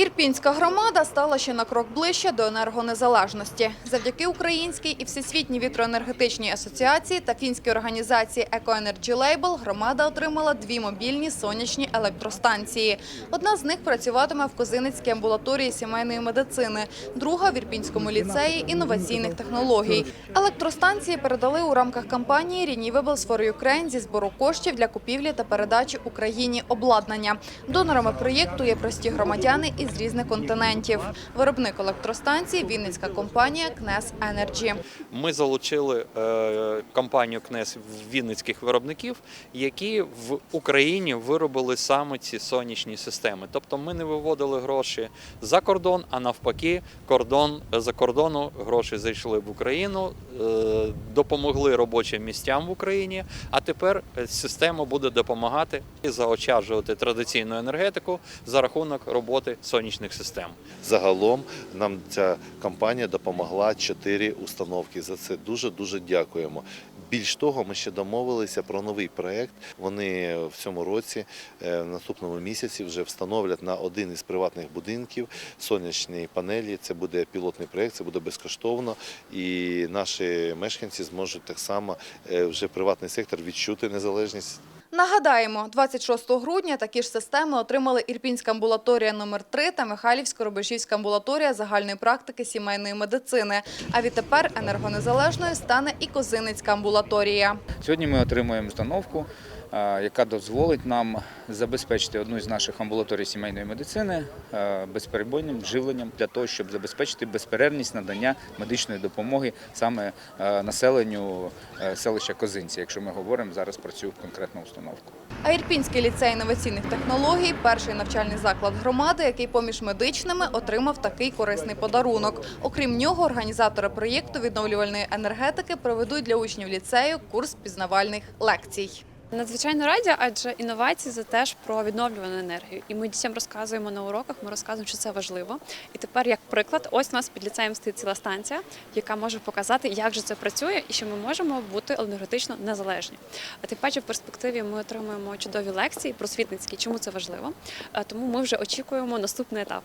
Ірпінська громада стала ще на крок ближче до енергонезалежності. Завдяки Українській і Всесвітній вітроенергетичній асоціації та фінській організації Energy Label громада отримала дві мобільні сонячні електростанції. Одна з них працюватиме в Козиницькій амбулаторії сімейної медицини, друга – в Ірпінському ліцеї інноваційних технологій. Електростанції передали у рамках кампанії «Renewables for Ukraine» зі збору коштів для купівлі та передачі Україні обладнання. Донорами проєкту є прості громадяни із різних континентів. Виробник електростанції – вінницька компанія «Кнес Енерджі». Ми залучили е, компанію КНЕС вінницьких виробників, які в Україні виробили саме ці сонячні системи. Тобто ми не виводили гроші за кордон, а навпаки, кордон за кордону гроші зайшли в Україну, е, допомогли робочим місцям в Україні. А тепер е, система буде допомагати і заощаджувати традиційну енергетику за рахунок роботи сонячних систем. Загалом нам ця компанія допомогла чотири установки. За це дуже дуже дякуємо. Більш того, ми ще домовилися про новий проект. Вони в цьому році, е, в наступному місяці, вже встановлять на один із приватних будинків сонячні панелі. Це буде пілотний проект, це буде безкоштовно, і наші мешканці зможуть так само е, вже приватний сектор відчути незалежність Нагадаємо, 26 грудня такі ж системи отримали Ірпінська амбулаторія номер 3 та Михайлівсько-Рубежівська амбулаторія загальної практики сімейної медицини. А відтепер енергонезалежною стане і Козиницька амбулаторія. Сьогодні ми отримуємо установку, е, яка дозволить нам забезпечити одну з наших амбулаторій сімейної медицини е, безперебойним живленням для того, щоб забезпечити безперервність надання медичної допомоги саме е, населенню селища Козинці, якщо ми говоримо зараз про цю конкретну установку. А Ірпінський ліцей інноваційних технологій – перший навчальний заклад громади, який поміж медичними отримав такий корисний подарунок. Окрім нього, організатори проєкту відновлювальної енергетики проведуть для учнів ліцею курс пізнавальних лекцій. Надзвичайно раді, адже інновації це теж про відновлювану енергію. І ми дітям розказуємо на уроках, ми розказуємо, що це важливо. І тепер, як приклад, ось у нас під ліцеєм стоїть ціла станція, яка може показати, як же це працює і що ми можемо бути енергетично незалежні. А тим паче в перспективі ми отримуємо чудові лекції просвітницькі, чому це важливо. Е, Тому ми вже очікуємо наступний етап.